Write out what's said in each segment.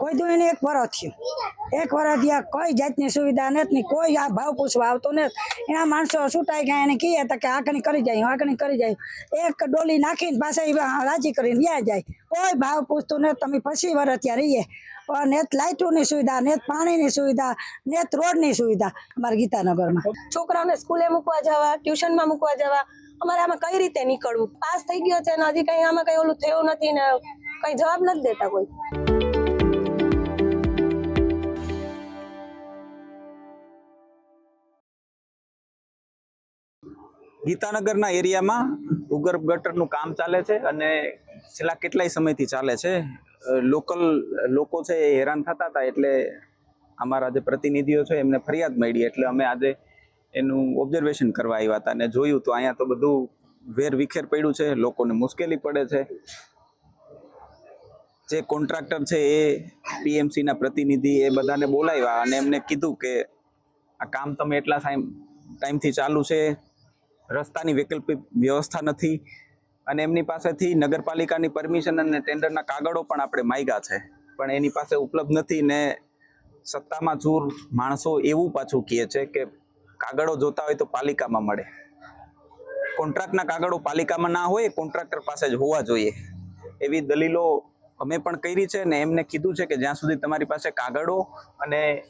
કોઈ દો એને એક વરસ થયું. એક વરસ થયા, કોઈ જાતની સુવિધા નથી, કોઈ આ ભાવ પૂછવા આવતો નથી. એના માણસો છૂટાઈ ગયા એને કહીએ તો કે આકણી કરી જાય આકણી કરી જાય. એક ડોલી નાખીને પાછા રાજી કરીને વ્યા જાય. કોઈ ભાવ પૂછતું નથી, તમે પછી વરસ ત્યાં રહીએ. પણ નેત લાઇટોની સુવિધા નેત પાણીની સુવિધા નેત રોડની સુવિધા અમારા ગીતાનગરમાં. છોકરાઓને સ્કૂલે મૂકવા જવા, ટ્યુશનમાં મૂકવા જવા, અમારે આમાં કઈ રીતે નીકળવું? પાસ થઈ ગયો છે ને હજી કઈ આમાં કઈ ઓલું થયું નથી ને કઈ જવાબ નથી દેતા કોઈ. ગીતાનગરના એરિયામાં ભૂગર્ભ ગટરનું કામ ચાલે છે અને છેલ્લા કેટલાય સમયથી ચાલે છે. લોકલ લોકો છે એ હેરાન થતા હતા એટલે અમારા જે પ્રતિનિધિઓ છે એમને ફરિયાદ મળી એટલે અમે આજે એનું ઓબ્ઝર્વેશન કરવા આવ્યા હતા અને જોયું તો અહીંયા તો બધું વેર વિખેર પડ્યું છે, લોકોને મુશ્કેલી પડે છે. જે કોન્ટ્રાક્ટર છે એ પીએમસીના પ્રતિનિધિ એ બધાને બોલાવ્યા અને એમને કીધું કે આ કામ તમે એટલા ટાઈમ ટાઈમથી ચાલુ છે રસ્તાની વૈકલ્પિક વ્યવસ્થા નથી અને એમની પાસેથી નગરપાલિકાની પરમિશન અને ટેન્ડરના કાગળો પણ આપણે માગ્યા છે. પણ એની પાસે ઉપલબ્ધ નથી ને સત્તામાં ચૂર માણસો એવું પાછું કહે છે કે કાગળો જોતા હોય તો પાલિકામાં મળે. કોન્ટ્રાક્ટના કાગળો પાલિકામાં ના હોય, કોન્ટ્રાક્ટર પાસે જ હોવા જોઈએ. એવી દલીલો અમે પણ કરી છે ને એમને કીધું છે કે જ્યાં સુધી તમારી પાસે કાગળો અને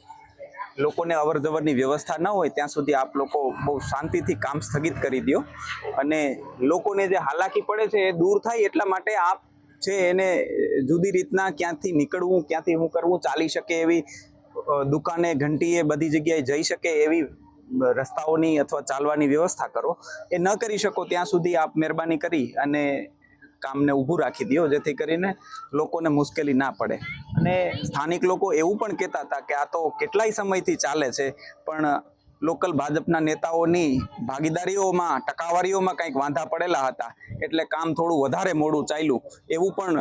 લોકોને અવર જવરની વ્યવસ્થા ન હોય, ત્યાં સુધી આપ લોકો બહુ શાંતિથી કામ સ્થગિત કરી દો અને લોકોને જે હાલાકી પડે છે, એ દૂર થાય એટલા માટે આપ છે એને જુદી રીતના ક્યાંથી નીકળવું, ક્યાંથી શું કરવું, ચાલી શકે એવી દુકાને, ઘંટીએ બધી જગ્યાએ જઈ શકે એવી રસ્તાઓની અથવા ચાલવાની વ્યવસ્થા કરો. એ ન કરી શકો ત્યાં સુધી આપ મહેરબાની કરી અને કામને ઊભું રાખી દો જેથી કરીને લોકોને મુશ્કેલી ના પડે. અને સ્થાનિક લોકો એવું પણ કહેતા હતા કે આ તો કેટલાય સમયથી ચાલે છે, પણ લોકલ ભાજપના નેતાઓની ભાગીદારીઓમાં, ટકાવારીઓમાં કંઈક વાંધા પડેલા હતા. એટલે કામ થોડું વધારે મોડું ચાલ્યું. એવું પણ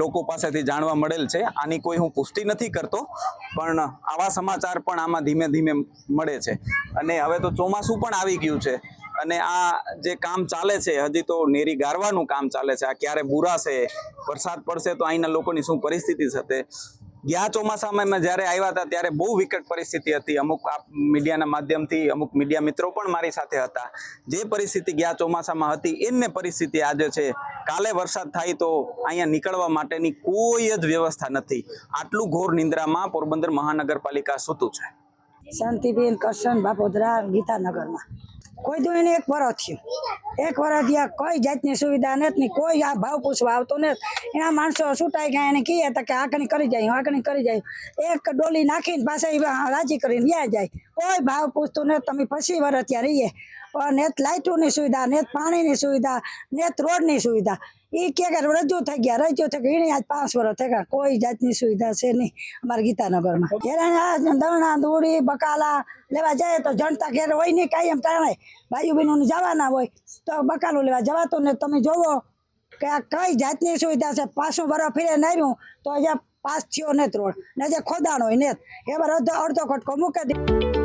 લોકો પાસેથી જાણવા મળેલ છે. આની કોઈ હું પુષ્ટિ નથી કરતો, પણ આવા સમાચાર પણ આમાં ધીમે ધીમે મળે છે. અને હવે તો ચોમાસું પણ આવી ગયું છે. અને આ જે કામ ચાલે છે, હજી તો નેરી ગારવાનું કામ ચાલે છે. આ ક્યારે બુરાશે વરસાદ પડશે તો અહીંના લોકોની શું પરિસ્થિતિ થશે ગયા ચોમાસામાં જ્યારે આવ્યા હતા ત્યારે બહુ વિકટ પરિસ્થિતિ હતી. અમુક આ મીડિયાના માધ્યમથી અમુક મીડિયા મિત્રો પણ મારી સાથે હતા. જે પરિસ્થિતિ ગયા ચોમાસામાં હતી, એમને પરિસ્થિતિ આજે છે. કાલે વરસાદ થાય તો અહીંયા નીકળવા માટેની કોઈ જ વ્યવસ્થા નથી. આટલું ઘોર નિંદ્રામાં પોરબંદર મહાનગરપાલિકા સૂતું છે. શાંતિબેન કરશન બાપોદરા ગીતાનગરમાં. કોઈ દું એને એક વરસ થયું. એક વરસ થયા, કોઈ જાતની સુવિધા નથી કોઈ આ ભાવ પૂછવા આવતો નથી. એના માણસો છૂટાઈ ગયા, એને કહીએ તો કે આકણી કરી જાય આકણી કરી જાય. એક ડોલી નાખીને પાછા રાજી કરીને વ્યા જાય. કોઈ ભાવ પૂછતું નથી, તમે પછી વરસ ત્યાં રહીએ. નેત લાઇટોની સુવિધા, નેત પાણીની સુવિધા, નેત રોડની સુવિધા. એ કે રજૂ થઈ ગયા, રજૂ થઈ ગયા. એને આજ પાંચ વર્ષ થઈ ગયા. કોઈ જાતની સુવિધા છે નહીં અમારા ગીતાનગરમાં. હેરાન આ દવણા દૂડી બકાલા લેવા જાય તો જણતા ઘેર હોય નહીં કાંઈ એમ ટાણે ભાઈઓ બહેનોને જવાના હોય તો બકાલું લેવા જવાતો ને તમે જોવો કે આ કઈ જાતની સુવિધા છે. પાછું બરફ ફીરે આવ્યું તો અહીંયા પાસ થયો ને રોડ. ને જે ખોદાણ હોય ને એ અડધો અડધો ખટકો મૂકી દે.